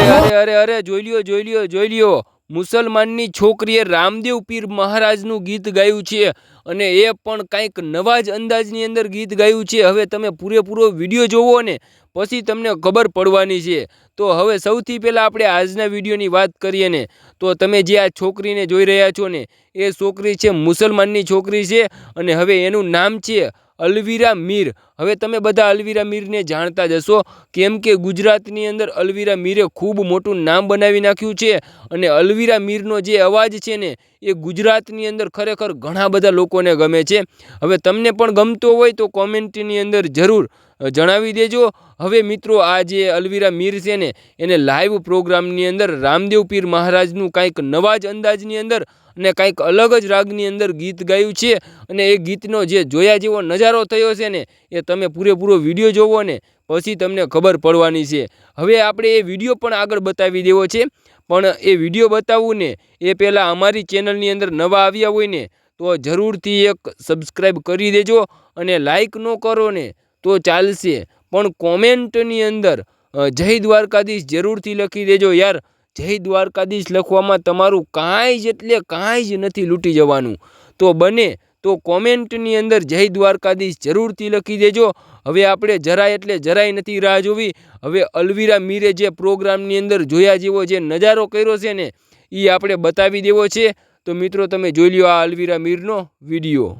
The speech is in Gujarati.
અરે અરે અરે અરે જોઈ લ્યો જોઈ લ્યો જોઈ લ્યો. મુસલમાનની છોકરીએ રામદેવ પીર મહારાજનું ગીત ગાયું છે અને એ પણ કાંઈક નવા જ અંદાજની અંદર ગીત ગાયું છે. હવે તમે પૂરેપૂરો વીડિયો જોવો ને પછી તમને ખબર પડવાની છે. તો હવે સૌથી પહેલાં આપણે આજના વિડીયોની વાત કરીએ ને તો તમે જે આ છોકરીને જોઈ રહ્યા છો ને એ છોકરી છે મુસલમાનની છોકરી છે અને હવે એનું નામ છે અલવીરા મીર. હવે તમે બધા અલવીરા મીરને જાણતા જ હશો કેમ કે ગુજરાતની અંદર અલવીરા મીરે ખૂબ મોટું નામ બનાવી નાખ્યું છે અને અલવીરા મીરનો જે અવાજ છે ને, એ ગુજરાતની અંદર ખરેખર ઘણા બધા લોકોને ગમે છે. હવે તમને પણ ગમતો હોય તો કોમેન્ટની અંદર જરૂર જણાવી દેજો. હવે મિત્રો, આ જે અલવીરા મીર છે ને, એને લાઈવ પ્રોગ્રામની અંદર રામદેવ પીર મહારાજનું કાંઈક નવા જ અંદાજની અંદર અને કાંઈક અલગ જ રાગની અંદર ગીત ગાયું છે અને એ ગીતનો જે જોયા જેવો નજારો થયો છે ને, એ તમે પૂરેપૂરો વીડિયો જોવો ને, પછી તમને ખબર પડવાની છે. હવે આપણે એ વીડિયો પણ આગળ બતાવી દેવો છે. પણ એ વીડિયો બતાવવું ને, એ પહેલાં અમારી ચેનલની અંદર નવા આવ્યા હોય ને, તો જરૂરથી એક સબસ્ક્રાઈબ કરી દેજો અને લાઈક ન કરો ને, તો ચાલશે. પણ કોમેન્ટની અંદર જય દ્વારકાધીશ જરૂરથી લખી દેજો યાર. જય દ્વારકાધીશ લખવામાં તમારું કાંઈ જ એટલે કાંઈ જ નથી લૂંટી જવાનું. તો બને તો કોમેન્ટની અંદર જય દ્વારકાધીશ જરૂરથી લખી દેજો. હવે આપણે જરાય એટલે જરાય નથી રાહ જોવી. હવે અલવીરા મીરે જે પ્રોગ્રામની અંદર જોયા જેવો જે નજારો કર્યો છે ને એ આપણે બતાવી દેવો છે. તો મિત્રો, તમે જોઈ લ્યો આ અલવીરા મીરનો વીડિયો.